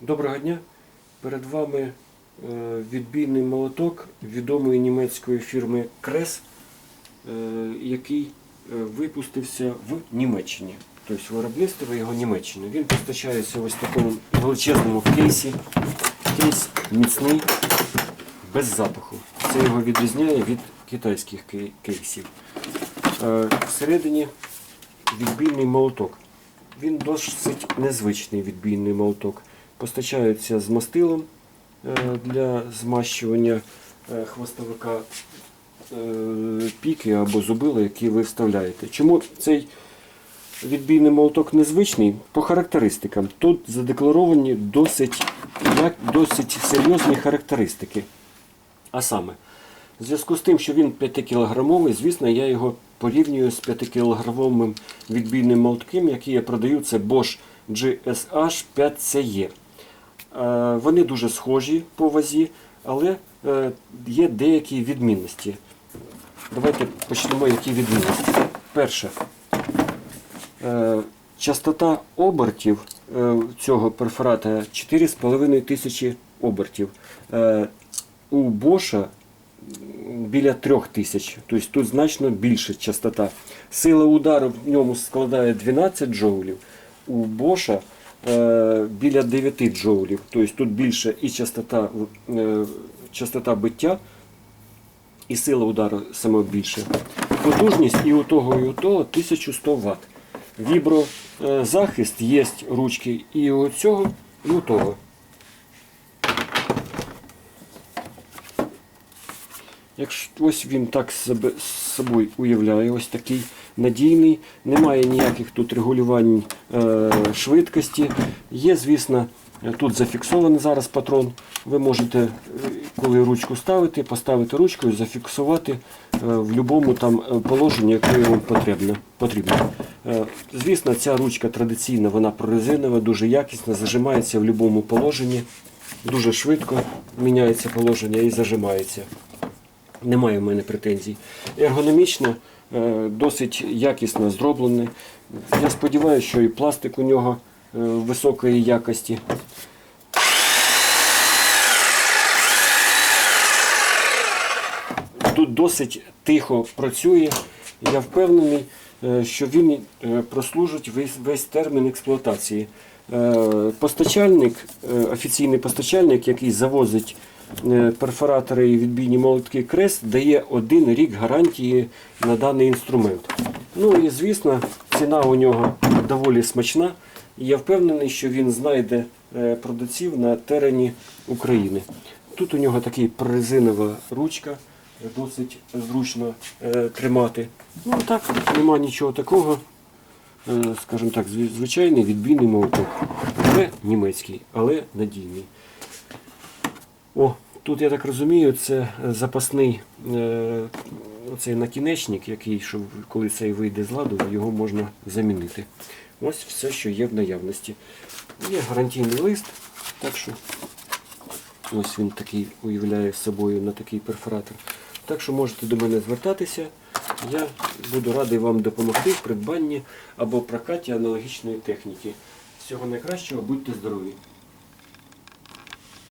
Доброго дня. Перед вами е, відбійний молоток відомої німецької фірми Крес, е, який е, випустився в Німеччині. Тобто виробництво його Німеччини. Він постачається ось в такому величезному кейсі. Кейс міцний, без запаху. Це його відрізняє від китайських кейсів. Всередині відбійний молоток. Він досить незвичний відбійний молоток. Постачається з мастилом е, для змащування е, хвостовика е, піки або зубила, які ви вставляєте. Чому цей відбійний молоток незвичний? По характеристикам. Тут задекларовані досить, досить серйозні характеристики. А саме, в зв'язку з тим, що він 5-кілограмовий, звісно, я його порівнюю з 5-кілограмовим відбійним молотком, який я продаю, це Bosch GSH 5CE. Е, Вони дуже схожі по вазі, але е, є деякі відмінності. Давайте почнемо, які відмінності. Перше, е, частота обертів цього перфората 4,5 тисячі обертів. У Боша біля 3 тисяч, тобто тут значно більша частота. Сила удару в ньому складає 12 джоулів, у Боша біля 9 джоулів. Тобто тут більше і частота, е, частота биття, і сила удару саме більше. Потужність і у того, і у того 1100 Вт. Віброзахист є ручки і у цього, і у того. Якщо ось він так себе з собою уявляє, ось такий надійний, немає ніяких тут регулювань е, швидкості. Є, звісно, тут зафіксований зараз патрон. Ви можете, е, коли ручку ставити, поставити ручку і зафіксувати е, в будь-якому там е, положенні, яке вам потрібно. потрібно. Е, звісно, ця ручка традиційна, вона прорезинова, дуже якісна, зажимається в будь-якому положенні. Дуже швидко міняється положення і зажимається. Немає в мене претензій. Ергономічно, е, досить якісно зроблений. Я сподіваюся, що і пластик у нього е, високої якості. Тут досить тихо працює. Я впевнений, е, що він прослужить весь, весь термін експлуатації. Постачальник, офіційний постачальник, який завозить перфоратори і відбійні молотки Крест, дає один рік гарантії на даний інструмент. Ну і звісно, ціна у нього доволі смачна. І я впевнений, що він знайде е, продавців на терені України. Тут у нього такий прорезинова ручка, досить зручно е, тримати. Ну так, нема нічого такого. Е, скажімо так, звичайний відбійний молоток. Не німецький, але надійний. О, тут я так розумію, це запасний е, оцей накінечник, який, що коли цей вийде з ладу, його можна замінити. Ось все, що є в наявності. Є гарантійний лист, так що ось він такий уявляє собою на такий перфоратор. Так що можете до мене звертатися. Я буду радий вам допомогти в придбанні або прокаті аналогічної техніки. Всього найкращого, будьте здорові!